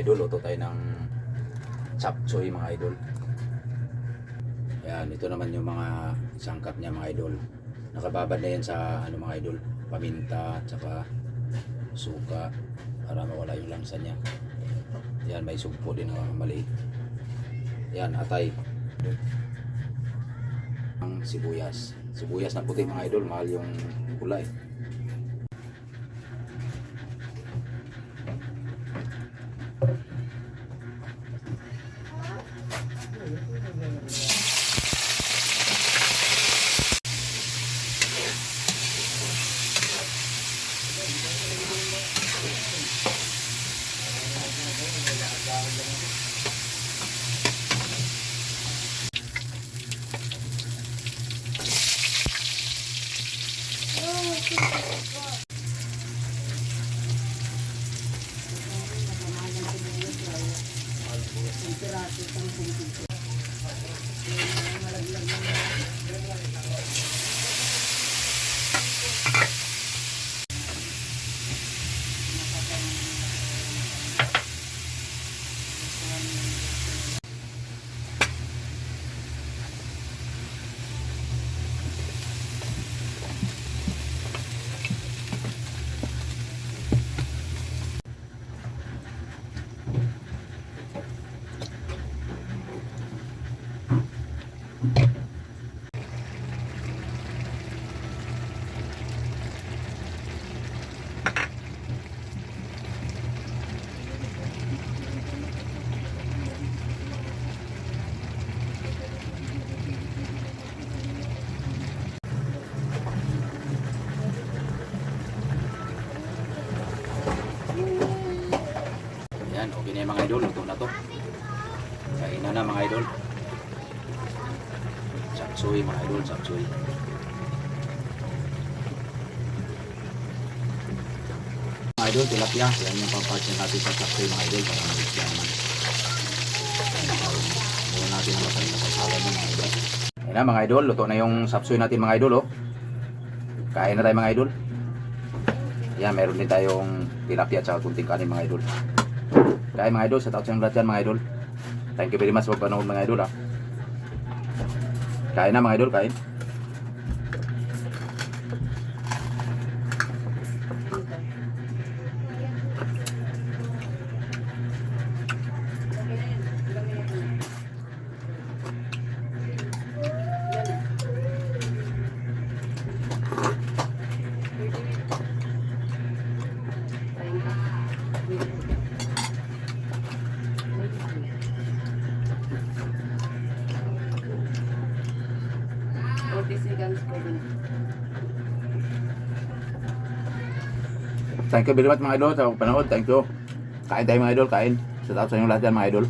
idol, luto tayo ng chop choy mga idol. Yan, ito naman yung mga sangkap niya mga idol. Nakababad na yan sa ano mga idol, paminta, tsaka suka para mawala yung lansa niya. Yan, may sugpo din na maliit. Yan, atay. Ang sibuyas. Sibuyas na puti mga idol, mahal yung kulay. すごい! Okay na yung mga idol. Luto na to. Kainan na mga idol. Chapsuy mga idol, chapsuy. Mga idol, tilapia. Yan yung pampasin natin sa chapsuy mga idol. Para mag yan naman. Muna natin ang masarap na pasalan ng mga idol. Yan na mga idol, luto na yung chapsuy natin mga idol. Oh. Kain na tayo mga idol. Yan, meron din tayong tilapia at saka kunting kanin mga idol. Kaya mga idol, sa taot siyang lahat dyan mga idol. Thank you very much sa panood mga idol ha. Kain na mga idol, kain. Seconds po din. Thank you very much mga idol sa panood. Thank you. Kain tayo mga idol, kain. Sa taot sa inyo lahat dyan mga idol.